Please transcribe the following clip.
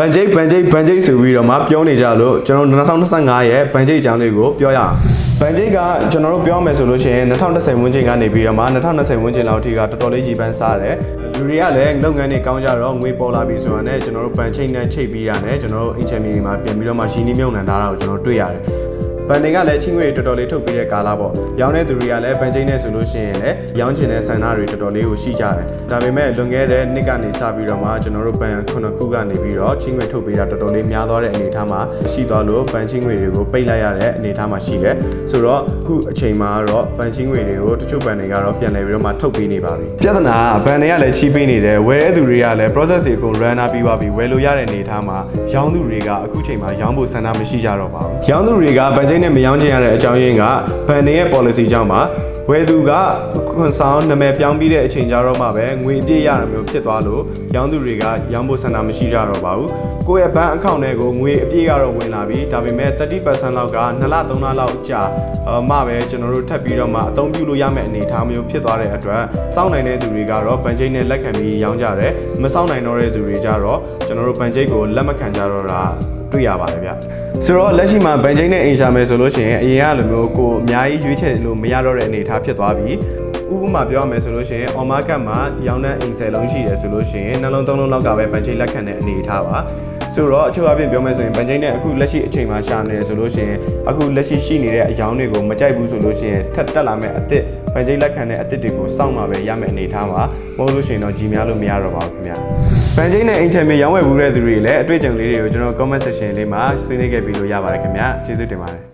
ဘန်ဂျိတ်ဘန်ဂျိတ်ဘန်ဂျိတ်ဆိုပြီးတော့မှပြောနေကြလို့ကျွန်တော်2025ရဲ့ဘန်ဂျိတ်အကြောင်းလေးကိုပြောရအောင်ဘန်ဂျိတ်ကကျွန်တော်တို့ပြောမယ်ဆိုလို့ရှိရင်2010ဝန်းကျင်ကနေပြီးတော့မှ2020ဝန်းကျင်လောက်အထိကတော်တော်လေးကြီးပန်းစားတယ်လူတွေကလည်းလုပ်ငန်းတွေကောင်းကြတော့ငွေပေါ်လာပြီဆိုတော့လည်းကျွန်တော်တို့ဘန်ချိတ်နဲ့ချိတ်ပြီးရတယ်ကျွန်တော်တို့အင်ချန်မီတွေမှာပြင်ပြီးတော့မှရှီနီမြုံနှံထားတာကိုကျွန်တော်တွေ့ရတယ် ဘန်တွေကလည်းချင်းငွေတွေတော်တော်လေးထုတ်ပြီးတဲ့ကာလပေါ့။ရောင်းတဲ့သူတွေကလည်းဘန်ချိတ်နဲ့ဆိုလို့ရှိရင်လည်းရောင်းချင်တဲ့ဆန္ဒတွေတော်တော်လေးကိုရှိကြတယ်။ဒါပေမဲ့လွန်ခဲ့တဲ့နှစ်ကနေစပြီးတော့မှကျွန်တော်တို့ဘန်ခုနှစ်ခုကနေပြီးတော့ချင်းငွေထုတ်ပေးတာတော်တော်လေးများသွားတဲ့အနေအထားမှာရှိသွားလို့ဘန်ချင်းငွေတွေကိုပိတ်လိုက်ရတဲ့အနေအထားမှာရှိတယ်။ဆိုတော့အခုအချိန်မှာတော့ဘန်ချင်းငွေတွေကိုတချို့ဘန်တွေကတော့ပြန်လည်ပြီးတော့မှထုတ်ပေးနေပါပြီ။ပြဿနာကဘန်တွေကလည်းချီးပေးနေတယ်။ဝယ်တဲ့သူတွေကလည်း process တွေအကုန် run ပြီးသွားပြီဝယ်လို့ရတဲ့အနေအထားမှာရောင်းသူတွေကအခုချိန်မှာရောင်းဖို့ဆန္ဒမရှိကြတော့ပါဘူး။ရောင်းသူတွေကဘန်ချင်းနဲ့မရောင်းချင်ရတဲ့အကြောင်းရင်းကဘန်တွေရဲ့ policy ကြောင့်ပါဝယ်သူက ခွန်ဆောင်နာမည်ပြောင်းပြီးတဲ့အချိန်ကြတော့မှပဲငွေအပြည့်ရတာမျိုးဖြစ်သွားလို့ရောင်းသူတွေကရောင်းဖို့ဆန္ဒမရှိကြတော့ပါဘူးကိုယ့်ရဲ့ဘဏ်အကောင့်ထဲကိုငွေအပြည့်ကတော့ဝင်လာပြီဒါပေမဲ့30%လောက်က2လ3လလောက်ကြာအမှပဲကျွန်တော်တို့ထပ်ပြီးတော့မှအသုံးပြုလို့ရမယ့်အနေအထားမျိုးဖြစ်သွားတဲ့အတွက်စောင့်နိုင်တဲ့သူတွေကတော့ဘန်ချိတ်နဲ့လက်ခံပြီးရောင်းကြတယ်မစောင့်နိုင်တော့တဲ့သူတွေကြတော့ကျွန်တော်တို့ဘန်ချိတ်ကိုလက်မခံကြတော့တာတွေ့ရပါတယ်ဗျဆိုတော့လက်ရှိမှာဘန်ချိတ်နဲ့အင်ရှာမယ်ဆိုလို့ရှိရင်အရင်ကလိုမျိုးကိုအများကြီးရွေးချယ်လို့မရတော့တဲ့အနေအထားဖြစ်သွားပြီဥပမာပြောရမယ်ဆိုလို့ရှိရင် on market မှာရောင်းတဲ့အင်ဆယ်လုံးရှိတယ်ဆိုလို့ရှိရင်နှလုံးသုံးလုံးလောက်ကပဲဘန်ချိတ်လက်ခံတဲ့အနေအထားပါဆိုတော့အချို့အပြင်ပြောမယ်ဆိုရင်ဘန်ချိတ်နဲ့အခုလက်ရှိအချိန်မှာရှာနေတယ်ဆိုလို့ရှိရင်အခုလက်ရှိရှိနေတဲ့အယောင်းတွေကိုမကြိုက်ဘူးဆိုလို့ရှိရင်ထပ်တက်လာမယ့်အသစ်ဘန်ချိတ်လက်ခံတဲ့အသစ်တွေကိုစောင့်မှာပဲရမယ့်အနေအထားပါမဟုတ်လို့ရှိရင်တော့ကြီးများလို့မရတော့ပါဘူးခင်ဗျာဘန်ချိတ်နဲ့အင်ချန်မီရောင်းဝယ်ဘူးတဲ့သူတွေလည်းအတွေ့အကြုံလေးတွေကိုကျွန်တော် comment section လေးမှာဆွေးနွေးခဲ့ပြီးလို့ရပါတယ်ခင်ဗျာကျေးဇူးတင်ပါတယ်